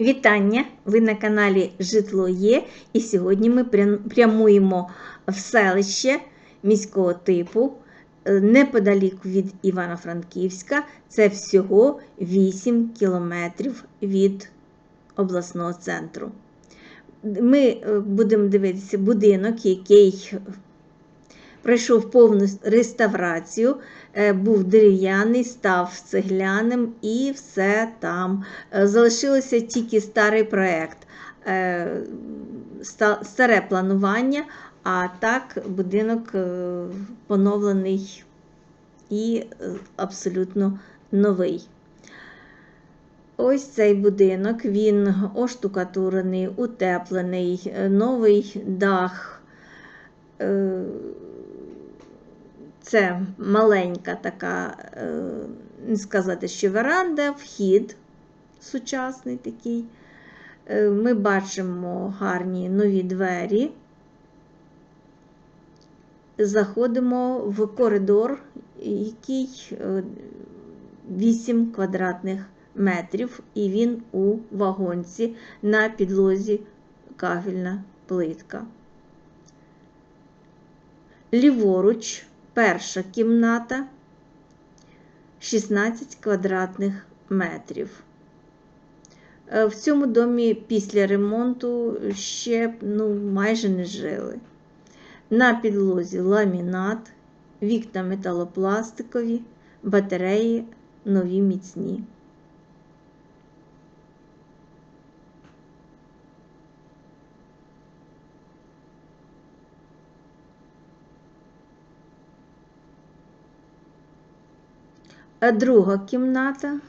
Вітання! Ви на каналі Житло Є. І сьогодні ми прямуємо в селище міського типу е, неподалік від Івано-Франківська. Це всього 8 кілометрів від обласного центру. Ми е, будемо дивитися будинок, який пройшов повну реставрацію, е, був дерев'яний, став цегляним і все там. Е, Залишилося тільки старий проєкт, е, старе планування, а так будинок поновлений і абсолютно новий. Ось цей будинок, він оштукатурений, утеплений, новий дах. Е, Це маленька така, е, не сказати, що веранда, вхід сучасний такий. Е, Ми бачимо гарні нові двері. Заходимо в коридор, який е, 8 квадратних метрів, і він у вагонці на підлозі кафельна плитка. Ліворуч перша кімната 16 квадратних метрів. Е, В цьому домі після ремонту ще ну, майже не жили. На підлозі ламінат, вікна металопластикові, батареї нові міцні. Друга кімната,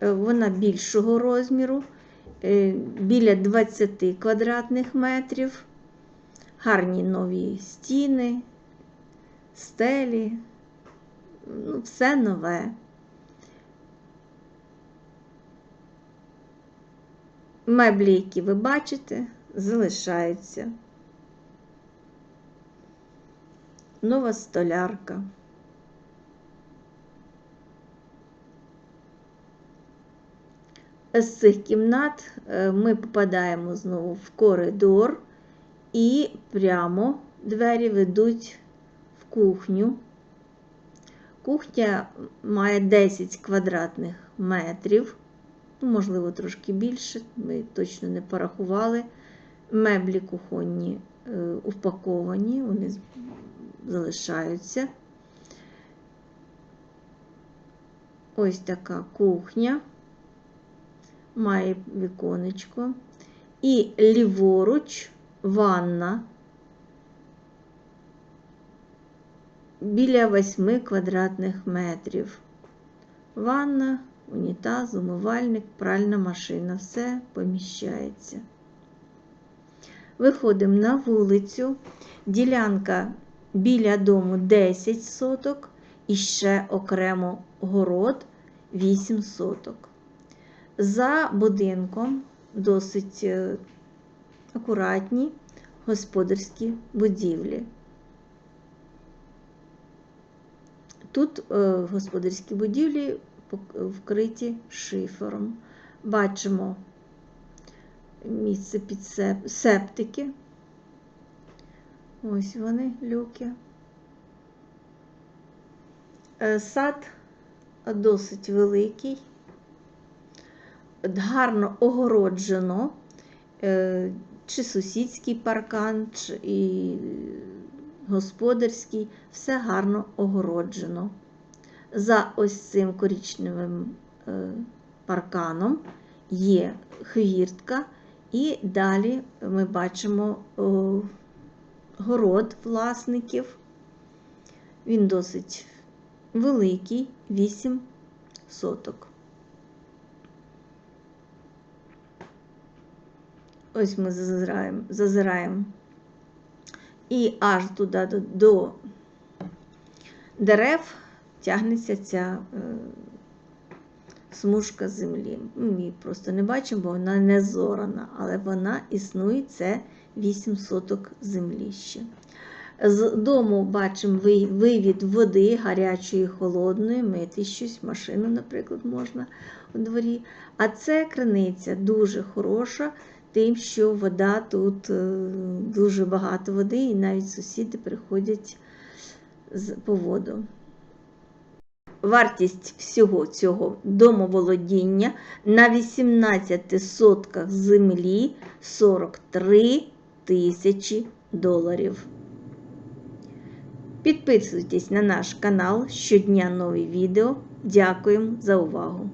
е, вона більшого розміру, е, біля 20 квадратних метрів, гарні нові стіни, стелі, ну, все нове. Меблі, які ви бачите, залишаються. Нова столярка. З цих кімнат е, ми попадаємо знову в коридор і прямо двері ведуть в кухню. Кухня має 10 квадратних метрів, ну, можливо, трошки більше, ми точно не порахували. Меблі кухонні е, упаковані, вони залишаються. Ось така кухня має віконечко. І ліворуч ванна біля 8 квадратних метрів. Ванна, унітаз, умивальник, пральна машина. Все поміщається. Виходимо на вулицю. Ділянка біля дому 10 соток і ще окремо город 8 соток. За будинком досить е, акуратні господарські будівлі. Тут е, господарські будівлі вкриті шифером. Бачимо місце під септики. Ось вони, люки. Е, Сад досить великий гарно огороджено, е, чи сусідський паркан, чи господарський, все гарно огороджено. За ось цим коричневим е, парканом є хвіртка, і далі ми бачимо город власників. Він досить великий, 8 соток. Ось ми зазираємо, зазираємо. І аж туди до, до дерев тягнеться ця е, смужка землі. Ми просто не бачимо, бо вона не зорана, але вона існує, це 8 соток землі ще. З дому бачимо ви- вивід води гарячої, холодної, мити щось, машину, наприклад, можна у дворі. А це криниця дуже хороша, тим, що вода тут е, дуже багато води, і навіть сусіди приходять по воду. Вартість всього цього домоволодіння на 18 сотках землі 43 тисячі доларів. Підписуйтесь на наш канал щодня нові відео. Дякуємо за увагу!